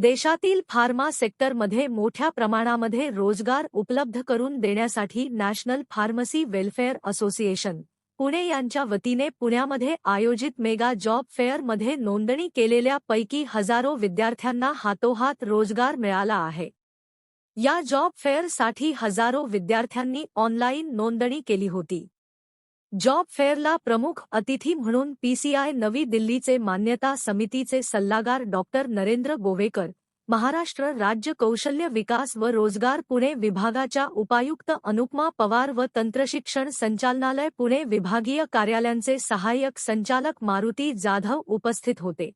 देशातील फार्मा सेक्टरमध्ये मोठ्या प्रमाणामध्ये रोजगार उपलब्ध करून देण्यासाठी national pharmacy welfare association Pune यांच्या वतीने पुण्यामध्ये आयोजित मेगा जॉब फेअरमध्ये नोंदणी केलेल्या पैकी हजारो विद्यार्थ्यांना हातोहात रोजगार मिळाला आहे. या जॉब फेअरसाठी हजारो विद्यार्थ्यांनी ऑनलाईन नोंदणी केली होती. जॉब फेअरला प्रमुख अतिथी म्हणून पीसीआय नवी दिल्लीचे मान्यता समितीचे सल्लागार डॉक्टर नरेंद्र गोवेकर महाराष्ट्र राज्य कौशल्य विकास व रोजगार पुणे विभागाच्या उपायुक्त अनुपमा पवार व तंत्रशिक्षण संचालनालय पुणे विभागीय कार्यालयांचे सहाय्यक संचालक मारुती जाधव उपस्थित होते.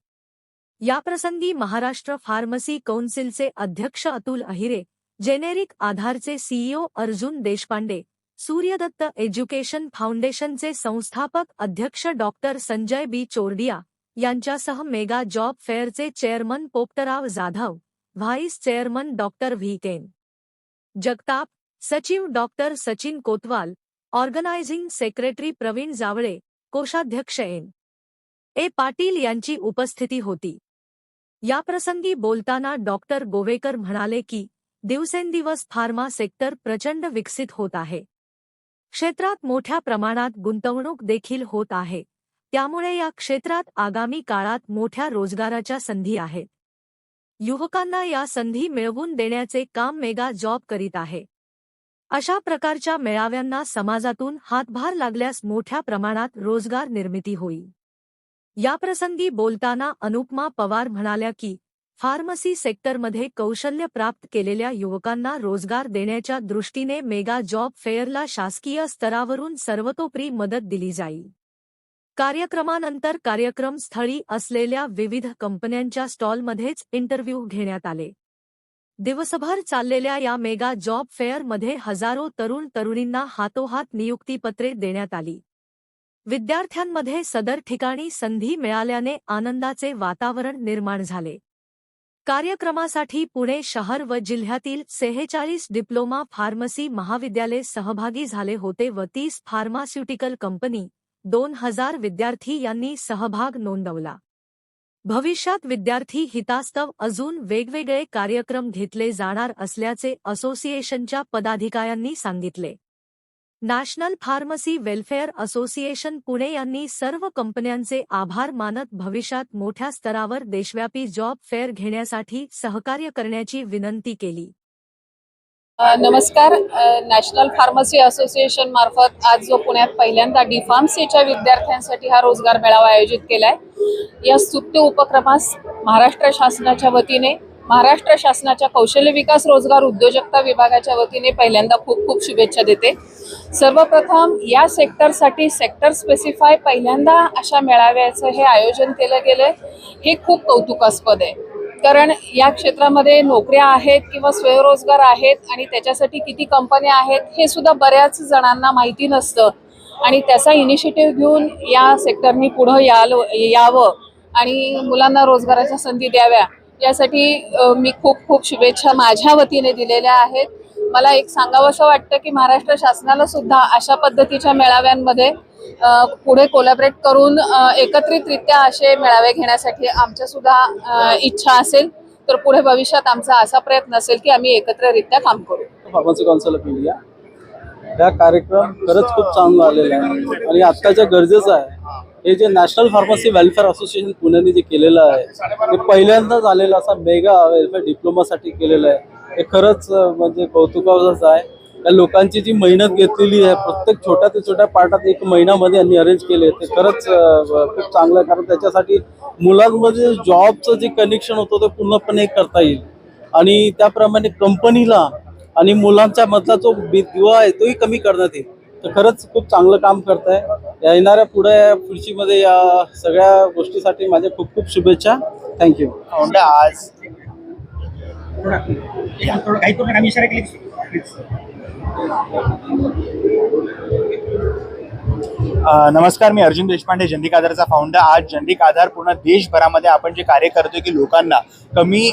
याप्रसंगी महाराष्ट्र फार्मसी कौन्सिलचे अध्यक्ष अतुल अहिरे जेनेरिक आधारचे सीईओ अर्जुन देशपांडे सूर्यदत्त एज्युकेशन फाउंडेशनचे संस्थापक अध्यक्ष डॉक्टर संजय बी. चोरडिया यांच्यासह mega job फेअरचे chairman Popatrao Jadhav, vice chairman doctor V. केन. जगताप, सचिव doctor Sachin Kotwal, organising secretary Pravin Jawale, कोषाध्यक्ष एन. ए. पाटील यांची उपस्थिती होती. याप्रसंगी बोलताना डॉक्टर गोवेकर म्हणाले की, दिवसेंदिवस फार्मा सेक्टर प्रचंड विकसित होत आहे. क्षेत्रात मोठ्या प्रमाणात गुंतवणूक देखील होत आहे. त्यामुळे या क्षेत्रात आगामी काळात मोठ्या रोजगाराच्या संधी आहेत. युवकांना या संधी मिळवून देण्याचे काम मेगा जॉब करीत आहे. अशा प्रकारच्या मेळाव्यांना समाजातून हातभार लागल्यास मोठ्या प्रमाणात रोजगार निर्मिती होईल. याप्रसंगी बोलताना अनुपमा पवार म्हणाल्या की फार्मसी सेक्टरमध्ये कौशल्य प्राप्त केलेल्या युवकांना रोजगार देण्याच्या दृष्टीने मेगा जॉब फेअरला शासकीय स्तरावरून सर्वतोपरी मदत दिली जाईल. कार्यक्रमानंतर कार्यक्रम स्थळी असलेल्या विविध कंपन्यांच्या स्टॉलमध्येच इंटरव्ह्यू घेण्यात आले. दिवसभर चाललेल्या या मेगा जॉब फेअरमध्ये हजारो तरुण तरुणींना हातोहात नियुक्तीपत्रे देण्यात आली. विद्यार्थ्यांमध्ये सदर ठिकाणी संधी मिळाल्याने आनंदाचे वातावरण निर्माण झाले. कार्यक्रमासाठी पुणे शहर व जिल्ह्यातील सेहेचाळीस डिप्लोमा फार्मसी महाविद्यालय सहभागी झाले होते व तीस फार्मास्युटिकल कंपनी दोन हजार विद्यार्थी यांनी सहभाग नोंदवला. भविष्यात विद्यार्थी हितास्तव अजून वेगवेगळे कार्यक्रम घेतले जाणार असल्याचे असोसिएशनच्या पदाधिकाऱ्यांनी सांगितले. National pharmacy welfare association Pune यांनी सर्व कंपन्यांचे आभार मानत भविष्यात मोठ्या स्तरावर देशव्यापी जॉब फेअर घेण्यासाठी सहकार्य करण्याची विनंती केली. नमस्कार. नॅशनल फार्मसी असोसिएशन मार्फत आज जो पुण्यात पहिल्यांदा डीफार्मसीच्या विद्यार्थ्यांसाठी हा रोजगार मेळावा आयोजित केलाय या स्तुत्य उपक्रमास महाराष्ट्र शासनाच्या वतीने महाराष्ट्र शासनाच्या कौशल्य विकास रोजगार उद्योजकता विभागाच्या वतीने पहिल्यांदा खूप खूप शुभेच्छा देते. सर्वप्रथम या सेक्टरसाठी सेक्टर स्पेसिफाय पहिल्यांदा अशा मेळाव्याचं हे आयोजन केलं गेलं हे खूप कौतुकास्पद आहे. कारण या क्षेत्रामध्ये नोकऱ्या आहेत किंवा स्वयंरोजगार आहेत आणि त्याच्यासाठी किती कंपन्या आहेत हे सुद्धा बऱ्याच जणांना माहिती नसतं. आणि त्याचा इनिशिएटिव्ह घेऊन या सेक्टरनी पुढं याल यावं आणि मुलांना रोजगाराच्या संधी द्याव्या. यासाठी मी खूप खूप शुभेच्छा माझ्या वतीने दिलेल्या आहेत. मला एक सांगावंसं वाटतं की महाराष्ट्र शासनाला सुद्धा अशा पद्धतीच्या मेळाव्यांमध्ये पुढे कोलॅबरेट करून एकत्रितरित्या असे मेळावे घेण्यासाठी आमच्या सुद्धा इच्छा असेल तर पुढे भविष्यात आमचा असा प्रयत्न असेल की आम्ही एकत्ररित्या काम करू. फार्मसी कौन्सिल ऑफ इंडिया हा कार्यक्रम खरंच खूप चांगला आलेला आहे. आणि आत्ताच्या गरजेचं आहे. हे जे नॅशनल फार्मसी वेलफेअर असोसिएशन पुण्याने जे केलेलं आहे ते पहिल्यांदा झालेलं असा मेगा वेलफेअर डिप्लोमासाठी केलेलं आहे. हे खरंच म्हणजे कौतुकाचं आहे. त्या लोकांची जी मेहनत घेतलेली आहे प्रत्येक छोट्या ते छोट्या पार्टात एक महिन्यामध्ये यांनी अरेंज केले ते खरंच खूप चांगलं आहे. कारण त्याच्यासाठी मुलांमध्ये जॉबचं जे कनेक्शन होतं ते पूर्णपणे करता येईल. आणि त्याप्रमाणे कंपनीला आणि मुलांच्या मधला जो दिवा आहे तोही कमी करण्यात येईल. तर खरंच खूप चांगलं काम करत आहे येणाऱ्या पुढे पुढचीमध्ये या सगळ्या गोष्टीसाठी माझ्या खूप खूप शुभेच्छा. थँक्यू म्हणजे आज नमस्कार मी अर्जुन देशपांडे जंदिक आधारचा फाउंडर आज जंदिक आधार पूर्ण देशभरामध्ये आपण जे कार्य करतोय की लोकांना कमी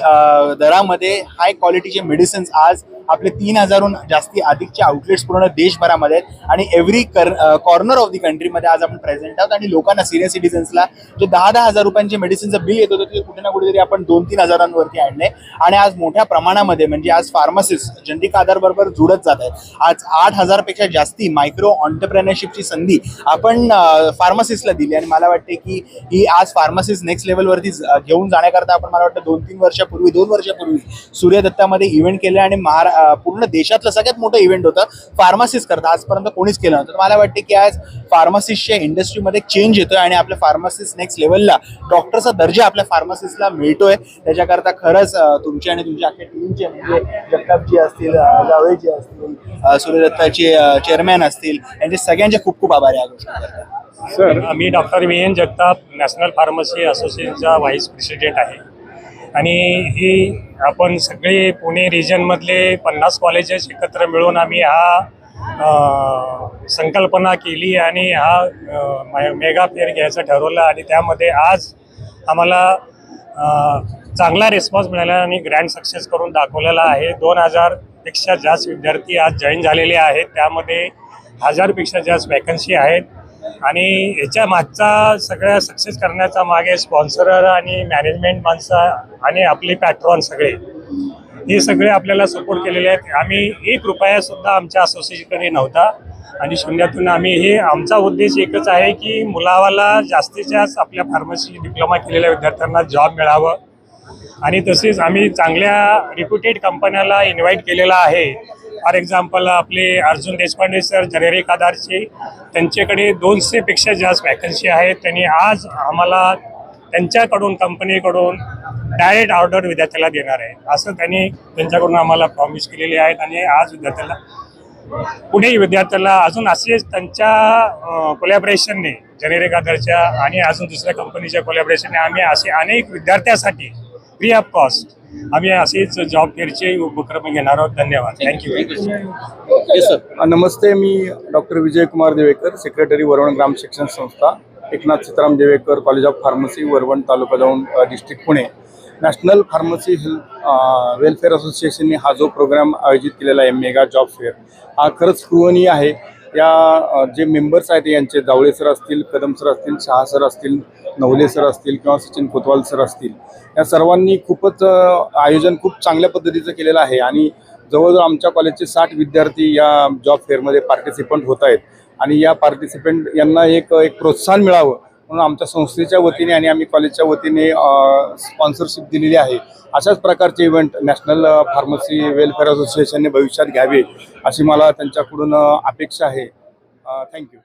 दरामध्ये हाय क्वालिटीचे मेडिसिन्स आज आपले तीन हजारहून जास्ती अधिकचे आउटलेट्स पूर्ण देशभरामध्ये आहेत. आणि एव्हरी कॉर्नर ऑफ दी कंट्रीमध्ये आज आपण प्रेझेंट आहोत. आणि लोकांना सिनियर सिटीजन्सला जे दहा दहा हजार रुपयांचे मेडिसिनचं बिल येत होतं ते कुठे ना कुठेतरी आपण दोन तीन हजारांवरती आणले. आणि आज मोठ्या प्रमाणामध्ये म्हणजे आज फार्मासिस्ट जनरिक आधारबरोबर जुडत जात आहेत. आज आठ हजारपेक्षा जास्ती मायक्रो ऑन्टरप्रेनरशिपची संधी आपण फार्मासिस्टला दिली. आणि मला वाटते की ही आज फार्मासिस्ट नेक्स्ट लेवलवरती घेऊन जाण्याकरता आपण मला वाटतं दोन तीन वर्षापूर्वी दोन वर्षापूर्वी सूर्यदत्तामध्ये इव्हेंट केले आणि महारा पूर्ण देशातलं सगळ्यात मोठं इव्हेंट होतं. फार्मासिस्ट करता आजपर्यंत कोणीच केलं नव्हतं. मला वाटते की आज फार्मासिस्टच्या इंडस्ट्रीमध्ये चेंज येतोय आणि आपल्या फार्मासिस्ट नेक्स्ट लेवलला डॉक्टरचा दर्जा आपल्या फार्मासिस्टला मिळतोय. त्याच्याकरता खरंच तुमची तुमचे आणि तुमच्या अख्ख्या टीमचे म्हणजे जगतापजी असतील अं, जावळेजी असतील सूर्यदत्ताचे चेअरमॅन असतील यांचे सगळ्यांचे खूप खूप आभार आहे या गोष्टीकरता सर मी doctor V N Jagtap national pharmacy असोसिएशनचा vice president आहे. आणि ही आपण सगळे पुणे रिजनमधले पन्नास कॉलेजेस एकत्र मिळून आम्ही हा संकल्पना केली आणि हा मेगा फेअर घ्यायचं ठरवलं आणि त्यामध्ये आज आम्हाला चांगला रिस्पॉन्स मिळाला आणि ग्रँड सक्सेस करून दाखवलेला आहे. दोन हजारपेक्षा जास्त विद्यार्थी आज जॉईन झालेले आहेत. त्यामध्ये हजारपेक्षा जास्त वॅकन्सी आहेत. आणि याच्या मागचा सगळ्या सक्सेस करण्याचा मागे स्पॉन्सर आणि मॅनेजमेंट माणसं आणि आपले पॅट्रॉन सगळे हे सगळे आपल्याला सपोर्ट केलेले आहेत. आम्ही एक रुपया सुद्धा आमच्या असोसिएशनकडे नव्हता आणि शून्यातून आम्ही हे आमचा उद्देश एकच आहे की मुलावाला जास्तीत जास्त आपल्या फार्मसी डिप्लोमा केलेल्या विद्यार्थ्यांना जॉब मिळावं. आणि तसेच आम्ही चांगल्या रिप्युटेड कंपन्याला इन्व्हाइट केलेला आहे. फॉर एक्झाम्पल आपले अर्जुन देशपांडे सर जनेरिक आधारचे त्यांच्याकडे दोनशेपेक्षा जास्त वॅकन्सी आहेत. त्यांनी आज आम्हाला त्यांच्याकडून कंपनीकडून डायरेक्ट ऑर्डर विद्यार्थ्याला देणार आहे. असं त्यांनी त्यांच्याकडून आम्हाला प्रॉमिस केलेली आहेत आणि आज विद्यार्थ्याला कुठेही विद्यार्थ्याला अजून असेच त्यांच्या कोलॅबरेशनने जेनेरिक आधारच्या आणि अजून दुसऱ्या कंपनीच्या कोलॅबरेशनने आम्ही असे अनेक विद्यार्थ्यासाठी फ्री ऑफ कॉस्ट आम्ही असेच जॉब फेअरचे उपक्रम घेणार आहोत. धन्यवाद. थँक्यू नमस्ते. मी डॉक्टर विजय कुमार देवेकर सेक्रेटरी वरवण ग्राम शिक्षण संस्था Eknath Sitaram Devekar college of pharmacy Varvand taluka जाऊन district Pune. National pharmacy health welfare असोसिएशनने हा जो प्रोग्राम आयोजित केलेला आहे मेगा जॉब फेअर हा खरंच स्पृहणीय आहे. या जे मेंबर्स आहेत यांचे जावळे सर असतील कदम सर असतील शहा सर असतील नवले सर असतील किंवा सचिन कोतवाल सर असतील या सर्वांनी खूपच आयोजन खूप चांगल्या पद्धतीचं केलेलं आहे. आणि जवळजवळ आमच्या कॉलेजचे साठ विद्यार्थी या जॉब फेअरमध्ये पार्टिसिपंट होत आहेत. आणि या पार्टिसिपंट यांना एक एक प्रोत्साहन मिळावं. म्हणून आमच्या संस्थेच्या वतीने आणि आम्ही कॉलेजच्या वतीने स्पॉन्सरशिप दिलेली आहे. अशाच प्रकारचे इव्हेंट नॅशनल फार्मसी वेलफेअर असोसिएशनने भविष्यात घ्यावे अशी मला त्यांच्याकडून अपेक्षा आहे. थँक्यू